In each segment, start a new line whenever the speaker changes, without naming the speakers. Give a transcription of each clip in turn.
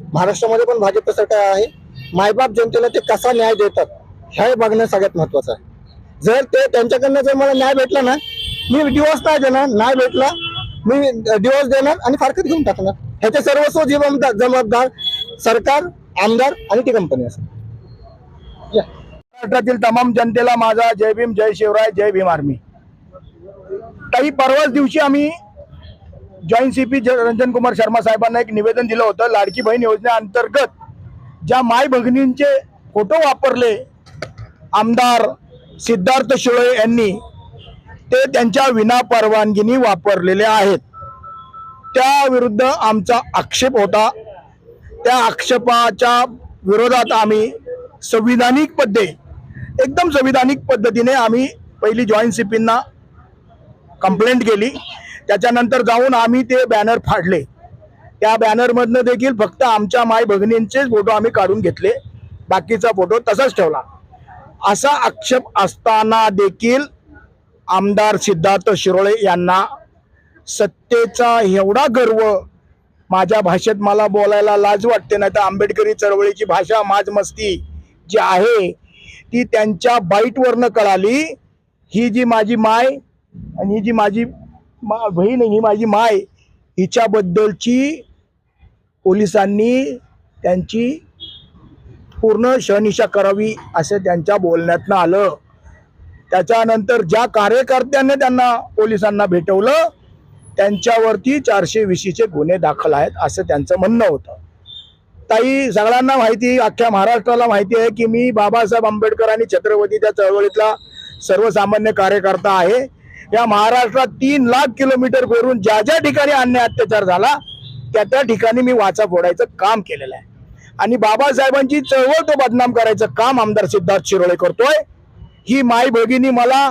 महाराष्ट्रामध्ये पण भाजप सरकार आहे. मायबाप जनतेला ते कसा न्याय देतात हे बघणं सगळ्यात महत्वाचं आहे. जर ते त्यांच्याकडनं जर मला न्याय भेटला ना मी डिवोर्स नाही देणार नाही भेटला मी डिवोर्स देणार आणि फारकत घेऊन टाकणार. ह्याचे सर्वस्व जबाबदार जबाबदार सरकार आमदार आणि ती कंपनी असेल
महाराष्ट्रातील तमाम जनतेला माझा जय भीम जय शिवराय जय भीम आर्मी. काही परवाच दिवशी आम्ही जॉईंट सीपी रंजन कुमार शर्मा साहेबांना एक निवेदन दिलं होतं लाडकी बहीण योजनेअंतर्गत ज्या माय भगिनींचे फोटो वापरले आमदार सिद्धार्थ शिळे यांनी ते त्यांच्या विना परवानगीने वापरलेले आहेत. त्याविरुद्ध आमचा आक्षेप होता. त्या आक्षेपाच्या विरोधात आम्ही संविधानिक पद्धे एकदम संविधानिक पद्धतीने आम्ही पहिली जॉईंट सीपींना कंप्लेंट केली. त्याच्यानंतर जाऊन आम्ही ते बॅनर फाडले. त्या बॅनरमधनं देखील फक्त आमच्या माय भगिनींचेच फोटो आम्ही काढून घेतले. बाकीचा फोटो तसाच ठेवला. असा आक्षेप असताना देखील आमदार सिद्धार्थ शिरोळे यांना सत्तेचा एवढा गर्व माझ्या भाषेत मला बोलायला लाज वाटते नाही तर आंबेडकरी चळवळीची भाषा माझमस्ती जी आहे ती त्यांच्या बाईटवरनं कळाली. ही जी माझी माय आणि ही जी माझी मा बहीण ही माझी माय. हिच्याबद्दलची पोलिसांनी त्यांची पूर्ण शहनिशा करावी असं त्यांच्या बोलण्यातनं आलं. त्याच्यानंतर ज्या कार्यकर्त्यांनी त्यांना पोलिसांना भेटवलं त्यांच्यावरती चारशे वीसचे गुन्हे दाखल आहेत असं त्यांचं म्हणणं होतं. ताई सगळ्यांना माहिती अख्ख्या महाराष्ट्राला माहिती आहे की मी बाबासाहेब आंबेडकर आणि छत्रपतीच्या चळवळीतला सर्वसामान्य कार्यकर्ता आहे. या महाराष्ट्रात तीन लाख किलोमीटर करून ज्या ज्या ठिकाणी अन्याय अत्याचार झाला त्या त्या ठिकाणी मी वाचा फोडायचं काम केलेलं आहे. आणि बाबासाहेबांची चळवळ तो बदनाम करायचं काम आमदार सिद्धार्थ शिरोळे करतोय. ही माय भगिनी मला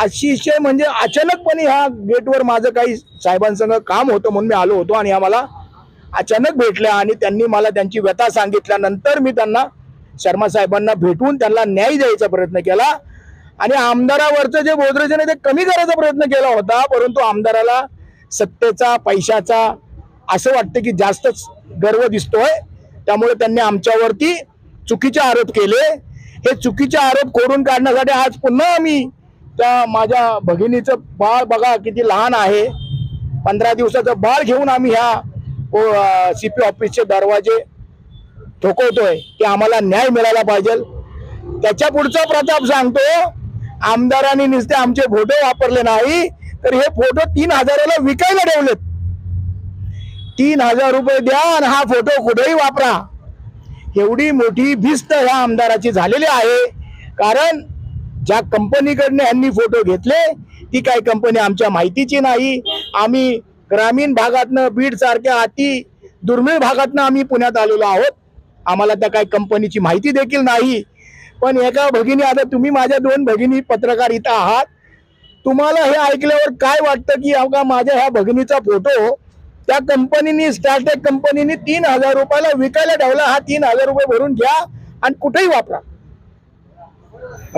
अतिशय म्हणजे अचानकपणे ह्या गेटवर माझं काही साहेबांसंग काम होतं म्हणून मी आलो होतो आणि आम्हाला अचानक भेटल्या आणि त्यांनी मला त्यांची व्यथा सांगितल्यानंतर मी त्यांना शर्मा साहेबांना भेटून त्यांना न्याय द्यायचा प्रयत्न केला. आणि आमदारावरचं जे बोधरेजन आहे ते कमी करायचा प्रयत्न केला होता परंतु आमदाराला सत्तेचा पैशाचा असं वाटतं की जास्तच गर्व दिसतोय. त्यामुळे त्यांनी आमच्यावरती चुकीचे आरोप केले. हे चुकीचे आरोप खोडून काढण्यासाठी आज पुन्हा आम्ही त्या माझ्या भगिनीचं बाळ बघा किती लहान आहे. पंधरा दिवसाचं बाळ घेऊन आम्ही ह्या सी पी ऑफिसचे दरवाजे ठोकवतोय. की आम्हाला न्याय मिळाला पाहिजे. त्याच्या पुढचा प्रताप सांगतो आमदारांनी नुसते आमचे फोटो वापरले नाही तर हे फोटो तीन हजाराला विकायला ठेवलेत. तीन हजार रुपये द्या आणि हा फोटो कुठेही वापरा. एवढी मोठी भिस्त ह्या आमदाराची झालेली आहे. कारण ज्या कंपनीकडनं यांनी फोटो घेतले ती काही कंपनी आमच्या माहितीची नाही. आम्ही ग्रामीण भागातनं बीड सारख्या अति दुर्मिळ भागातनं आम्ही पुण्यात आलेलो आहोत. आम्हाला त्या काही कंपनीची माहिती देखील नाही. पण एका भगिनी आता तुम्ही माझ्या दोन भगिनी पत्रकार इथं आहात. तुम्हाला हे ऐकल्यावर काय वाटतं की अवघा माझ्या ह्या भगिनीचा फोटो त्या कंपनीनी स्टार्टेक कंपनीने तीन हजार रुपयाला विकायला ठेवला. हा तीन हजार रुपये भरून घ्या आणि कुठेही वापरा.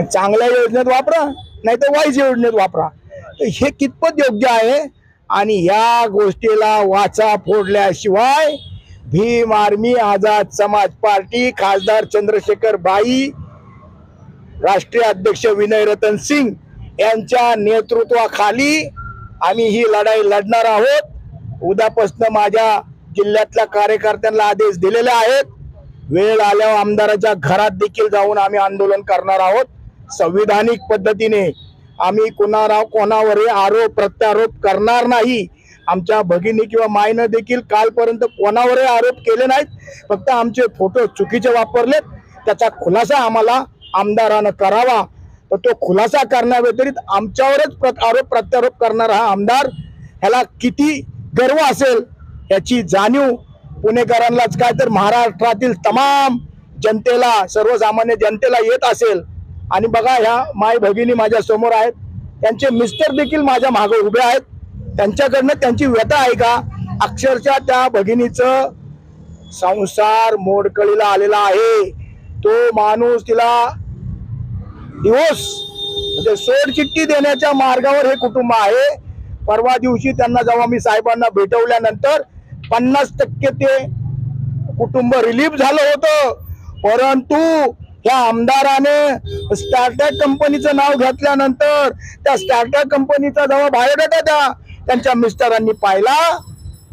चांगल्या योजनेत वापरा नाही तर वाईट योजनेत वापरा. तर हे कितपत योग्य आहे? आणि या गोष्टीला वाचा फोडल्याशिवाय भीम आर्मी आझाद समाज पार्टी खासदार चंद्रशेखर बाई राष्ट्रीय अध्यक्ष विनय रतन सिंग यांच्या नेतृत्वाखाली आम्ही ही लढाई लढणार आहोत. उद्यापासून माझ्या जिल्ह्यातल्या कार्यकर्त्यांना आदेश दिलेले आहेत. वेळ आल्यावर आमदाराच्या घरात देखील जाऊन आम्ही आंदोलन करणार आहोत. संविधानिक पद्धतीने आम्ही कोणाला कोणावरही आरोप प्रत्यारोप करणार नाही. आमच्या भगिनी किंवा मायनं देखील कालपर्यंत कोणावरही आरोप केले नाहीत. फक्त आमचे फोटो चुकीचे वापरलेत. त्याचा खुलासा आम्हाला आमदारानं करावा. तर तो खुलासा करण्याव्यतिरिक्त आमच्यावरच प्र- आरोप प्रत्यारोप करणारा हा आमदार. ह्याला किती गर्व असेल याची जाणीव पुणेकरांनाच. काय तर महाराष्ट्रातील तमाम जनतेला सर्वसामान्य जनतेला येत असेल. आणि बघा ह्या माय भगिनी माझ्यासमोर आहेत. त्यांचे मिस्टर देखील माझ्या मागे उभे आहेत. त्यांच्याकडनं त्यांची व्यथा आहे का? अक्षरशः त्या भगिनीचं संसार मोडकळीला आलेला आहे. तो माणूस तिला दिवस. म्हणजे सोडचिठ्ठी देण्याच्या मार्गावर हे कुटुंब आहे. परवा दिवशी त्यांना जेव्हा मी साहेबांना भेटवल्यानंतर पन्नास टक्के ते कुटुंब रिलीफ झालं होतं. परंतु या आमदाराने स्टार्टअप कंपनीचं नाव घेतल्यानंतर त्या स्टार्टअप कंपनीचा जेव्हा बायोडाटा त्या त्यांच्या मिस्टरांनी पाहिला.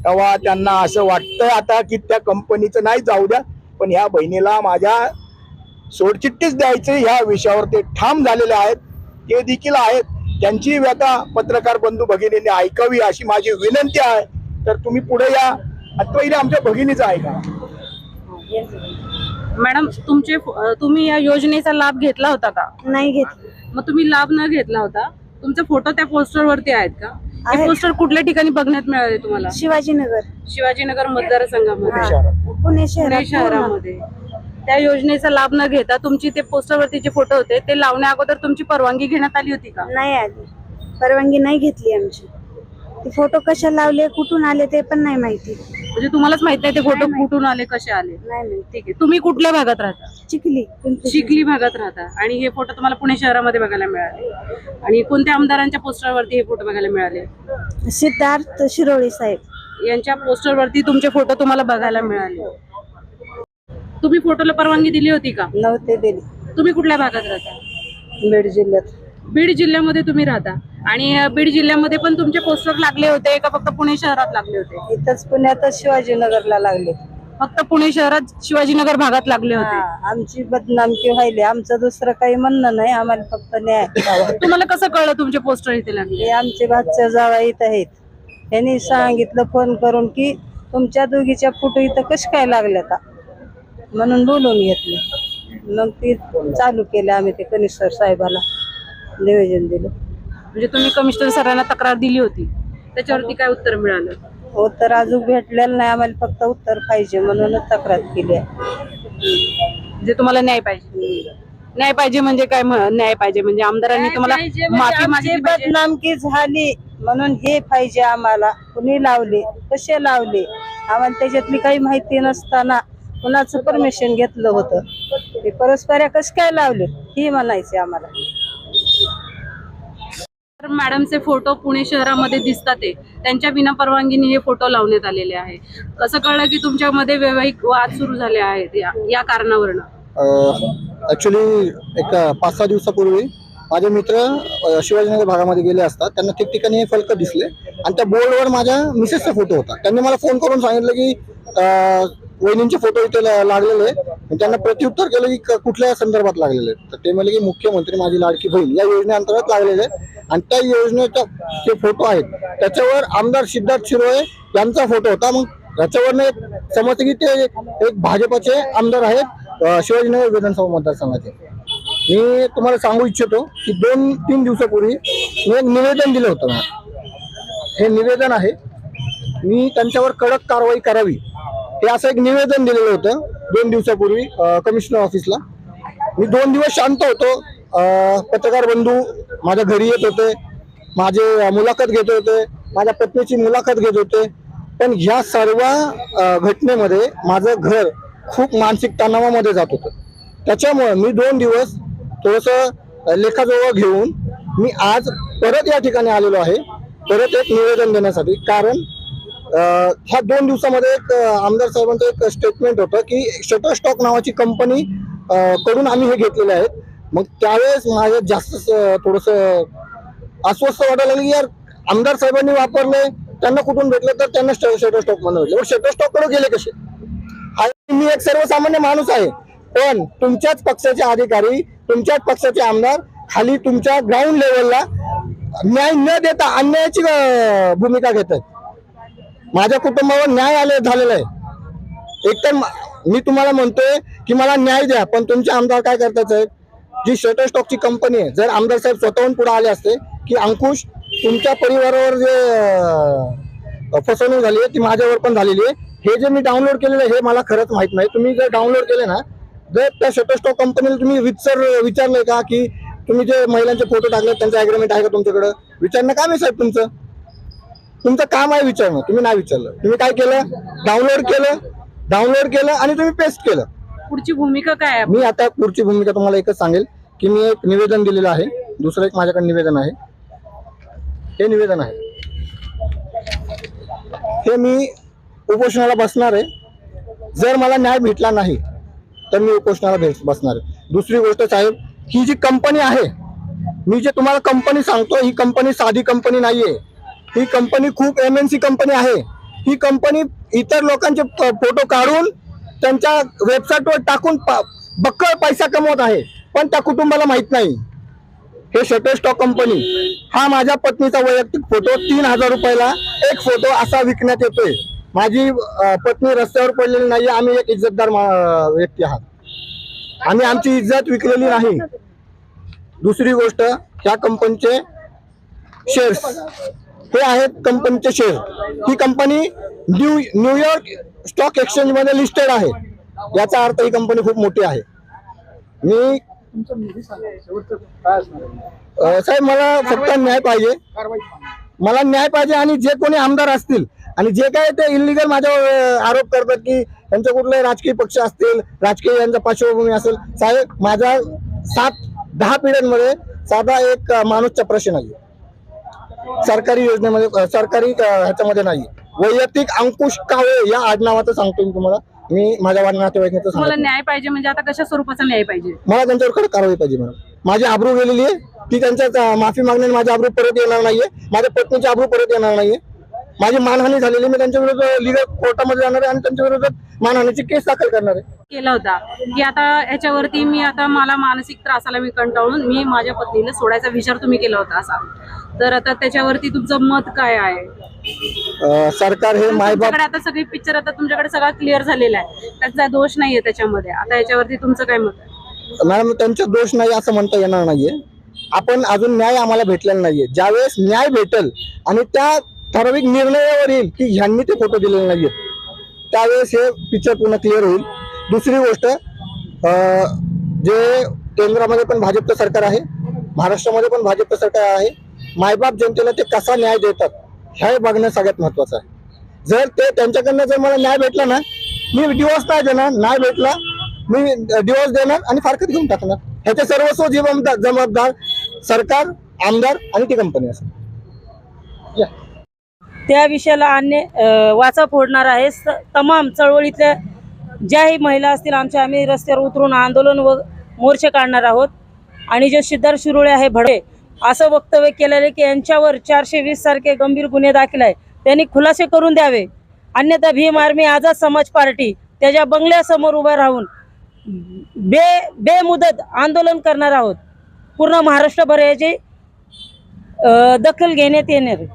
तेव्हा त्यांना असं वाटतं आता की त्या कंपनीचं नाही जाऊ द्या. पण ह्या बहिणीला माझ्या सोडचिठ्ठीच द्यायचे ह्या विषयावर ते ठाम झालेले आहेत. ते देखील आहेत. त्यांची व्यथा पत्रकार बंधू भगिनींनी ऐकावी अशी माझी विनंती आहे. तर तुम्ही पुढे या. आता पहिले आमच्या भगिनीचं ऐका
मॅडम तुमचे तुम्ही या योजनेचा लाभ घेतला होता का?
नाही घेतली.
मग तुम्ही लाभ न घेतला होता. तुमचे फोटो त्या पोस्टर वरती आहेत का? हे. पोस्टर कुठल्या ठिकाणी बघण्यात मिळाले तुम्हाला?
शिवाजीनगर.
शिवाजीनगर मतदारसंघामध्ये.
पुणे.
शहरामध्ये. त्या योजनेचा लाभ न घेता तुमची ते पोस्टर वरती जे फोटो होते ते लावण्या अगोदर तुमची परवानगी घेण्यात आली होती का?
नाही आली. परवानगी नाही घेतली आमची. ते फोटो कशा लावले कुठून आले ते पण नाही माहिती.
म्हणजे तुम्हालाच माहीत नाही ते फोटो
नाही माहीत.
कुठून आले कसे आले?
नाही माहिती.
ठीक आहे. तुम्ही कुठल्या भागात राहता?
चिखली पिंपरी
चिखली भागात राहता. आणि हे फोटो तुम्हाला पुणे शहरामध्ये बघायला मिळाले. आणि कोणत्या आमदारांच्या पोस्टरवरती हे फोटो बघायला मिळाले.
सिद्धार्थ शिरोळे साहेब.
यांच्या पोस्टरवरती तुमचे फोटो तुम्हाला बघायला मिळाले. तुम्ही फोटोला परवानगी दिली होती का?
नव्हते दिले.
तुम्ही कुठल्या भागात राहता?
बीड जिल्ह्यात.
बीड जिल्ह्यामध्ये तुम्ही राहता. आणि अ, बीड जिल्ह्यामध्ये पण तुमचे पोस्टर लागले होते का फक्त पुणे शहरात लागले होते?
इथंच पुण्यातच शिवाजीनगरला लागले.
फक्त पुणे शहरात शिवाजीनगर भागात लागले होते.
हा, आमची बदनामकी व्हायली. आमचं दुसरं काही म्हणणं नाही. आम्हाला फक्त न्याय द्यावा.
तुम्हाला कसं कळलं तुमचे पोस्टर इथे लागले?
हे आमचे भातच्या जावा इथं आहेत. त्यांनी सांगितलं फोन करून की तुमच्या दोघीच्या फोटो इथं कश काय लागल्यात? म्हणून बोलून घेतले मग ती चालू केलं आम्ही ते कनिष्ठर साहेबाला निवेदन दिलं.
म्हणजे तुम्ही कमिशनर सरांना तक्रार दिली होती. त्याच्यावरती काय उत्तर मिळालं?
उत्तर अजून भेटलेलं नाही. आम्हाला फक्त उत्तर पाहिजे म्हणूनच तक्रार केली आहे.
म्हणजे तुम्हाला न्याय पाहिजे. न्याय पाहिजे म्हणजे काय न्याय पाहिजे म्हणजे आमदारांनी तुम्हाला माफी
आमची
मागितली पाहिजे.
बदनामकी झाली. म्हणून हे पाहिजे आम्हाला. कुणी लावले? कसे लावले? आम्हाला त्याच्यातली काही माहिती नसताना कुणाचं परमिशन घेतलं होतं? ते परस्पर कस काय लावले? हे म्हणायचे आम्हाला.
तर मॅडमचे फोटो पुणे शहरामध्ये दिसतात ते त्यांच्या विना परवानगीने हे फोटो लावण्यात आलेले आहे. कसं कळलं की तुमच्यामध्ये वैवाहिक वाद सुरू झाले आहेत या या कारणावरनं?
ऍक्च्युली एक पाच सहा दिवसापूर्वी माझे मित्र अ, शिवाजीनगर भागामध्ये गेले असतात. त्यांना ठिकठिकाणी हे फलक दिसले. आणि त्या बोर्डवर माझ्या मिसेसचा फोटो होता. त्यांनी मला फोन करून सांगितलं की अ, वहिनींचे फोटो इथे लागलेले त्यांना प्रत्युत्तर केलं की कुठल्या संदर्भात लागलेले आहेत. तर ते म्हणले की मुख्यमंत्री माझी लाडकी बहीण या योजनेअंतर्गत लागलेले आणि त्या योजनेचा जे फोटो आहेत त्याच्यावर आमदार सिद्धार्थ शिरोळे यांचा फोटो होता. मग त्याच्यावरनं एक समजतं की ते एक भाजपचे आमदार आहेत शिवाजीनगर विधानसभा मतदारसंघाचे. मी तुम्हाला सांगू इच्छितो की दोन तीन दिवसापूर्वी मी एक निवेदन दिलं होतं हे निवेदन आहे. मी त्यांच्यावर कडक कारवाई करावी. हे असं एक निवेदन दिलेलं होतं दोन दिवसापूर्वी कमिशनर ऑफिसला मी दोन दिवस शांत होतो. पत्रकार बंधू माझ्या घरी येत होते. माझे मुलाखत घेत होते. माझ्या पत्नीची मुलाखत घेत होते. पण ह्या सर्व घटनेमध्ये माझं घर खूप मानसिक तणावामध्ये जात होतं. त्याच्यामुळे मी दोन दिवस थोडंसं लेखाजवळ घेऊन मी आज परत या ठिकाणी आलेलो आहे. परत एक निवेदन देण्यासाठी. कारण ह्या दोन दिवसामध्ये एक आमदार साहेबांचं एक स्टेटमेंट होतं की शटर स्टॉक नावाची कंपनी कडून आम्ही हे घेतलेले आहेत. मग त्यावेळेस माझं जास्त थोडस अस्वस्थ वाटायला लागलं की यार आमदार साहेबांनी वापरले त्यांना कुठून भेटलं तर त्यांना शटर स्टॉक म्हणून भेटलं. शटर स्टॉककडे गेले कसे? मी एक सर्वसामान्य माणूस आहे. पण तुमच्याच पक्षाचे अधिकारी तुमच्याच पक्षाचे आमदार खाली तुमच्या ग्राउंड लेवलला न्याय न देता अन्यायाची भूमिका घेत आहेत माझ्या कुटुंबावर न्याय आले झालेला आहे. एकतर मी तुम्हाला म्हणतोय की मला न्याय द्या पण तुमचे आमदार काय करतात साहेब? जी शटर स्टॉकची कंपनी आहे जर आमदार साहेब स्वतःहून पुढे आले असते की अंकुश तुमच्या परिवारावर जे फसवणूक झाली आहे ती माझ्यावर पण झालेली आहे. हे जे मी डाउनलोड केलेलं आहे हे मला खरंच माहीत नाही. तुम्ही जर डाउनलोड केले ना जर त्या शटर स्टॉक कंपनीला तुम्ही विचार विचारलंय का की तुम्ही जे महिलांचे फोटो टाकले त्यांचा अग्रीमेंट आहे का तुमच्याकडं? विचारणं काम आहे साहेब तुमचं. तुमचं काम आहे विचारणं. तुम्ही नाही विचारलं. तुम्ही काय केलं? डाउनलोड केलं डाउनलोड केलं आणि तुम्ही पेस्ट केलं.
पुढची भूमिका काय आहे?
मी आता पुढची भूमिका तुम्हाला एकच सांगेल की मी एक निवेदन दिलेलं आहे. दुसरं एक माझ्याकडे निवेदन आहे. हे निवेदन आहे. हे मी उपोषणाला बसणार आहे. जर मला न्याय भेटला नाही तर मी उपोषणाला भेट बसणार आहे. दुसरी गोष्ट साहेब ही जी कंपनी आहे मी जे तुम्हाला कंपनी सांगतो ही कंपनी साधी कंपनी नाहीये. ही कंपनी खूप एम एन सी कंपनी आहे. ही कंपनी इतर लोकांचे फोटो काढून त्यांच्या वेबसाईटवर टाकून बक्कळ पैसा कमवत आहे. पण त्या कुटुंबाला माहीत नाही. हे शटर स्टॉक कंपनी हा माझ्या पत्नीचा वैयक्तिक फोटो तीन हजार रुपयाला एक फोटो असा विकण्यात येतोय. माझी पत्नी रस्त्यावर पडलेली नाही आम्ही एक इज्जतदार व्यक्ती आहात. आणि आमची इज्जत विकलेली नाही. दुसरी गोष्ट ह्या कंपनीचे शेअर्स हे आहेत कंपनीचे शेअर. ही company new New York stock एक्सचेंजमध्ये लिस्टेड आहे. याचा अर्थ ही कंपनी खूप मोठी आहे. मी साहेब मला फक्त न्याय पाहिजे. मला न्याय पाहिजे आणि जे कोणी आमदार असतील आणि जे काय ते इलिगल माझ्यावर आरोप करतात की त्यांचे कुठले राजकीय पक्ष असतील राजकीय यांचा पार्श्वभूमी असेल. साहेब माझा सात दहा पिढ्यांमध्ये साधा एक माणूसचा प्रश्न आहे सरकारी योजनेमध्ये सरकारी ह्याच्यामध्ये नाही. वैयक्तिक अंकुश कावळे या आडनावाचं सांगतो मी तुम्हाला. मी माझ्या वाढ नातेवाईकांचं
तुम्हाला
सांगतो
न्याय पाहिजे म्हणजे आता कशा स्वरूपाचा न्याय पाहिजे?
मला त्यांच्यावर कडक कारवाई पाहिजे मॅडम. माझी आबरू गेलेली आहे. ती त्यांच्यात अं, माफी मागण्याने माझी आबरू परत येणार नाहीये. माझ्या पत्नीची आबरू परत येणार नाहीये. माझी मानहानी झालेली. मी त्यांच्या विरुद्ध लिगल कोर्टामध्ये जाणार आहे आणि त्यांच्या विरोधात मानहानीची केस दाखल करणार आहे.
केला होता. की आता याच्यावरती मी आता मला मानसिक त्रासाला मी कंटाळून मी माझ्या पत्नीला सोडायचा विचार तुम्ही केला होता असा. तर आता त्याच्यावरती तुमचं मत काय आहे?
सरकार हे
तुमच्याकडे आता सगळी पिक्चर आता तुमच्याकडे सगळा क्लिअर झालेला आहे. त्याचा दोष नाहीये त्याच्यामध्ये. आता याच्यावरती तुमचं काय मत? आहे
मॅडम त्यांचा दोष नाही असं म्हणता येणार नाहीये. आपण अजून न्याय आम्हाला भेटलेला नाहीये. ज्यावेळेस न्याय भेटल आणि त्या ठराविक निर्णयावर येईल की ह्यांनी ते फोटो दिलेले नाहीयेत त्यावेळेस हे पिक्चर पूर्ण क्लिअर होईल. दुसरी गोष्ट अं, जे केंद्रामध्ये पण भाजपचं सरकार आहे महाराष्ट्रामध्ये पण भाजपचं सरकार आहे मायबाप जनतेला ते कसा न्याय देतात हे बघणं सगळ्यात महत्वाचं आहे. जर ते त्यांच्याकडनं जर मला न्याय भेटला ना मी डिवोर्स नाही देणार नाही भेटला मी डिवोर्स देणार आणि फारकत घेऊन टाकणार. ह्याचे सर्वस्व जीवनदार जबाबदार सरकार आमदार आणि ती कंपनी असेल.
त्या विषयाला अन्य वाचा फोडणार आहे. तमाम चळवळीतल्या ज्याही महिला असतील आमच्या आम्ही रस्त्यावर उतरून आंदोलन व मोर्चे काढणार आहोत. आणि जे सिद्धार्थ शिरोळे आहे भडे असं वक्तव्य केलेले की यांच्यावर चारशे वीस सारखे गंभीर गुन्हे दाखल आहे त्यांनी खुलासे करून द्यावे. अन्यथा भीम आर्मी आझाद समाज पार्टी त्याच्या बंगल्यासमोर उभा राहून बे बेमुदत आंदोलन करणार आहोत. पूर्ण महाराष्ट्रभर याची दखल घेण्यात येणार आहे.